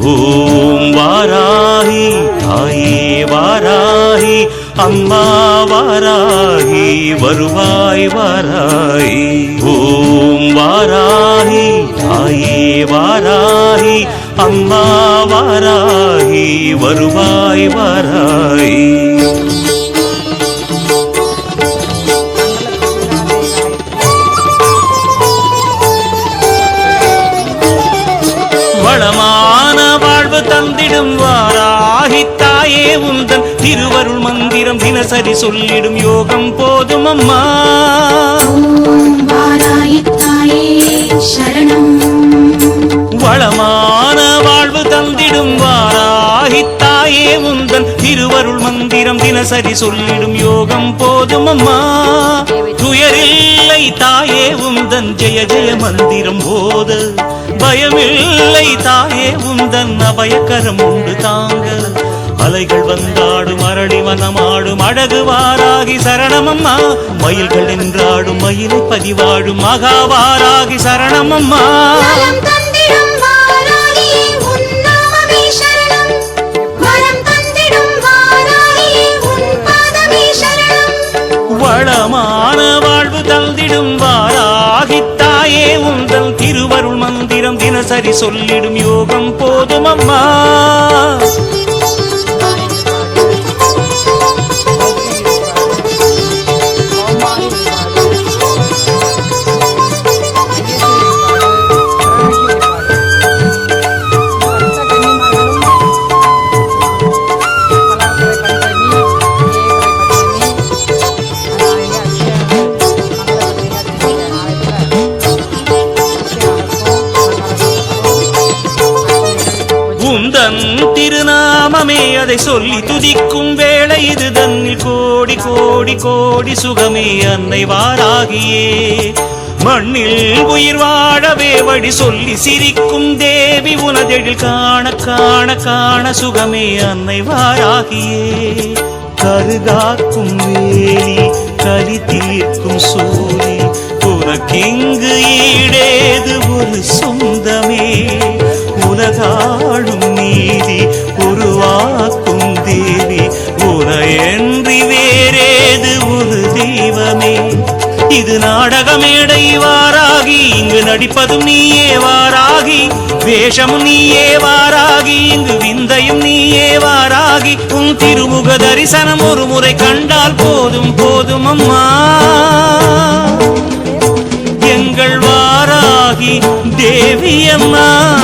ஓம் வாராகி தாயே வாராகி அம்மா வாராகி வருவாய் வாராய் ஓம் வாராகி தாயே வாராகி அம்மா வாராகி வருவாய் வாராய் தந்திடும் வாராகி தாயே உந்தன் திருவருள் மந்திரம் தினசரி சொல்லிடும் யோகம் போதும் அம்மா வளமான வாழ்வு தந்திடும் வாராகி தாயே உந்தன் திருவருள் மந்திரம் தினசரி சொல்லிடும் யோகம் போதும் அம்மா துயரில்லை தாயே உந்தன் ஜெய ஜெய மந்திரம் போத. பயமில்லை தாயே உந்தன் அபயக்கரம் உண்டு தாங்க. அலைகள் வந்தாடும் அரளி வனமாடும் அழகு வாராகி சரணமம்மா. மயில்கள் என்றாடும் மயிலை பதிவாடும் மகாவாராகி சரணமம்மா. மந்திரம் தினசரி சொல்லிடும் யோகம் போதும் அம்மா. தன் திருநாமமே அதை சொல்லி துதிக்கும் வேளை இது தன்னில் கோடி கோடி கோடி சுகமே அன்னை வாராகியே. மண்ணில் உயிர் வாழவே வழி சொல்லி சிரிக்கும் தேவி உனதெழில் காண காண காண சுகமே அன்னை வாராகியே. கருகாக்கும் வேலி கலி தீர்க்கும் சூரி உனக்கிங்கு ஈடேது ஒரு சொந்தமே. உலகாளும் நீதி உருவாக்கும் தேவி. உனையன்றி வேறேது ஒரு தெய்வமே. இது நாடக வாராகி இங்கு நடிப்பதும் நீயே வாராகி வேஷமும் நீயே வாராகி இங்கு விந்தையும் நீயே வாராகி உன் திருமுக தரிசனம் ஒரு முறை கண்டால் போதும் போதும் அம்மா. எங்கள் வாராகி தேவி அம்மா.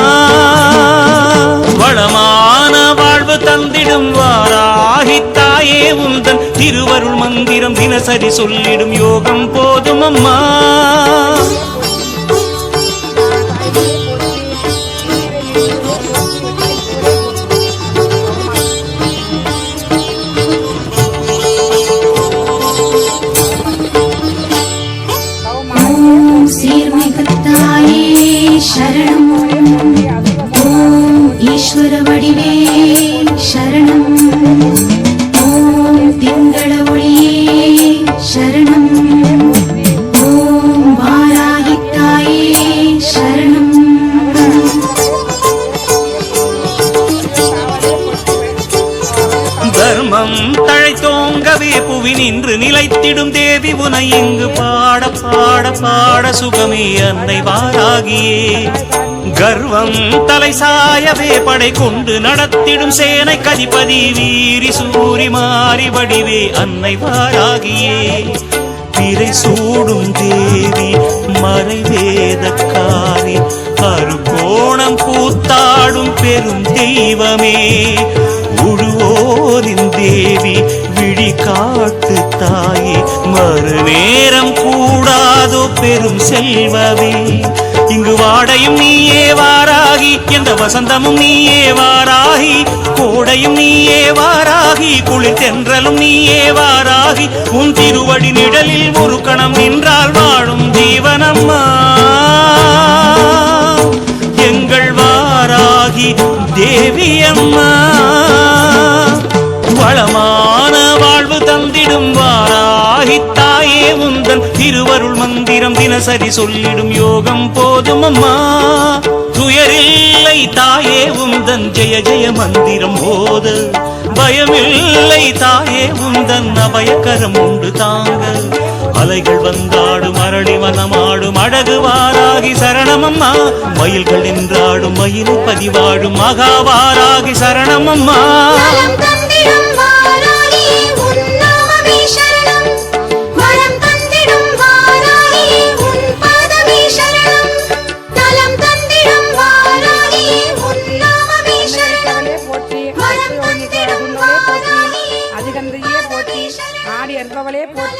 மந்திரம் தினசரி சொல்லிடும் யோகம் போதும் அம்மா. தேவி உனை இங்கு பாட பாட பாட சுகமே அன்னை வாராகியே. கர்வம் தலை சாயவே படை கொண்டு நடத்திடும் சேனை கதிபதி வீரி சூரி மாறி வடிவே அன்னை வாராகியே. பிறை சூடும் தேவி மறைவேதக்காரி அருகோணம் பூத்தாடும் பெரும் தெய்வமே. உழுவோரின் தேவி விழி மறுநேரம் கூடாதோ பெரும் செல்வவே இங்கு வாடையும் நீயே வாராகி எந்த வசந்தமும் நீயே வாராகி கோடையும் நீயே வாராகி குளிர் தென்றலும் நீயே வாராகி உன் திருவடி நிழலில் ஒரு கணம் நின்றால் வாழும் ஜீவனம்மா. எங்கள் வாராகி தேவி அம்மா வளமான வாழ்வு தந்திடும் வாரா வகித்தாயே உந்தன் திருவருள் மந்திரம் தினசரி சொல்லிடும் யோகம் போதும் அம்மா. துயரில்லை தாயே உந்தன் ஜெய ஜெய மந்திரம் போது. பயமில்லை தாயே உந்தன் அபயக்கரம் உண்டு தாங்க. அலைகள் வந்தாடும் அரளி வனமாடும் அழகு வாராகி சரணமம்மா மயில்கள் நின்றாடும் மயில் பதிவாடும் மகாவாராகி சரணமம்மா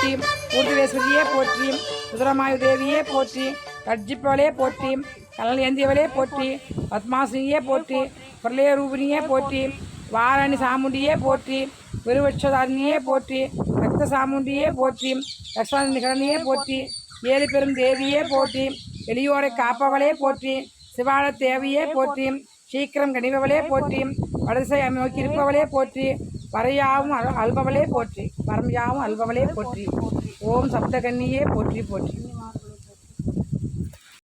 போற்றி ஊர்துவேஸ்வரியே போற்றி சுதரமாயு தேவியே போற்றி கட்ஜிப்பவளே போற்றி கலல் ஏந்தியவளே போற்றி பத்மாசினியே போற்றி பிரளய ரூபினியே போற்றி வாரணி சாமுண்டியே போற்றி விருவட்சதாரிணியே போற்றி ரத்த சாமுண்டியே போற்றி லக்ஷ்மண போற்றி ஏழு பெரும் தேவியே போற்றி எளியோரை காப்பவளே போற்றி சிவாழ தேவியே போற்றி சீக்கிரம் கனிபவளே போற்றி வடசை நோக்கி இருப்பவளே போற்றி வரையாவும் அல்பவளே போற்றி. வரமையாவும் அல்பவளே போற்றி. ஓம் சப்தகன்னியே போற்றி போற்றி.